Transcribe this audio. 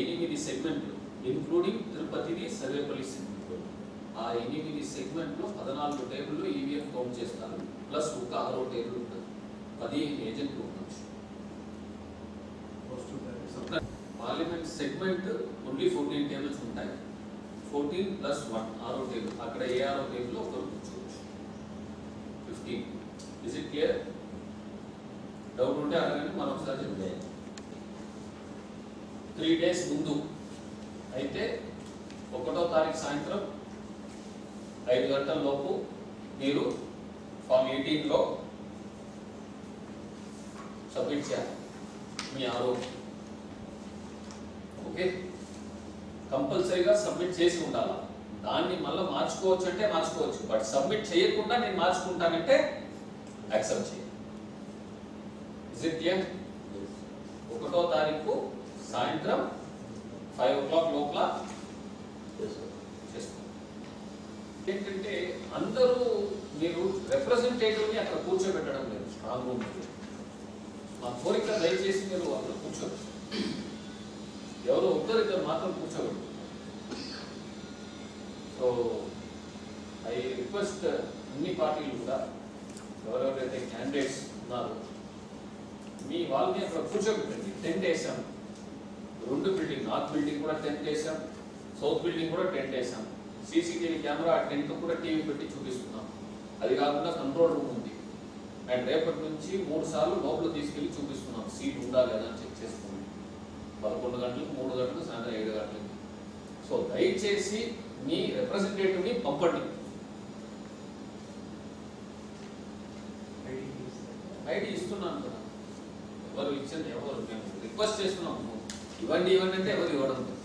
ఎనిమిది సెగ్మెంట్లు ఇన్క్లూడింగ్ తిరుపతిది సర్వేపల్లి సెగ్మెంట్ ఆ ఎనిమిది సెగ్మెంట్లో పద్నాలుగు టేబుల్ ఈవీఎం కౌంట్ చేస్తారు. ప్లస్ ఒక ఆరో టేబుల్ ఉంటుంది. పదిహేను ఏజెంట్లు ఉండొచ్చు. Parliament segment only fourteen tables ఉంటాయి. Fourteen plus one ARO table. అక్కడ ఏ ఆరో టేబుల్ ఒకరు కూర్చోవచ్చు. Fifteen is it clear doubt ఉంటే అడగండి మరొకసారి చెప్తాను. త్రీ డేస్ ముందు. అయితే ఒకటో తారీఖు సాయంత్రం ఐదు గంటల లోపు మీరు ఫామ్ ఎయిటీన్లో సబ్మిట్ చేయాలి. మీ ఆరోగ్యం. ఓకే? కంపల్సరీగా సబ్మిట్ చేసి ఉండాలి? దాన్ని మళ్ళీ మార్చుకోవచ్చు అంటే మార్చుకోవచ్చు. బట్ సబ్మిట్ చేయకుండా నేను మార్చుకుంటానంటే యాక్సెప్ట్ చేయాలి. ఇట్ క్లియర్ ఒకటో తారీఖు సాయంత్రం ఫైవ్ ఓ క్లాక్ లోపల ఏంటంటే అందరూ మీరు రిప్రజెంటేటివ్ని అక్కడ కూర్చోబెట్టడం లేదు స్ట్రాంగ్ రూమ్ మా కోరిక దయచేసి మీరు అక్కడ కూర్చోరు ఎవరో ఒక్కరిద్దరు మాత్రం కూర్చోబెట్టు సో ఐ రిక్వెస్ట్ అన్ని పార్టీలు కూడా ఎవరెవరైతే క్యాండిడేట్స్ ఉన్నారో మీ వాళ్ళని అక్కడ కూర్చోబెట్టండి. టెంట్ వేసాం రెండు బిల్డింగ్ నార్త్ బిల్డింగ్ కూడా టెంట్ వేసాం సౌత్ బిల్డింగ్ కూడా టెంట్ వేసాం సీసీటీవీ కెమెరా ఆ టెంట్ కూడా టీవీ పెట్టి చూపిస్తున్నాం. అది కాకుండా కంట్రోల్ రూమ్ ఉంది. అండ్ రేపటి నుంచి మూడు సార్లు లోపల తీసుకెళ్ళి చూపిస్తున్నాం. సీట్ ఉందా లేదా అని చెక్ చేసుకోండి పదకొండు గంటలకు మూడు గంటలకు సాయంత్రం ఏడు గంటలకి. సో దయచేసి మీ రిప్రజెంటేటివ్ని పంపండి. ఐడి ఇస్తున్నాను కదా. ఎవరు ఇచ్చింది ఎవరు? మేము రిక్వెస్ట్ చేస్తున్నాము ఇవ్వండి ఇవ్వండి అంటే ఎవరు ఇవ్వడం లేదు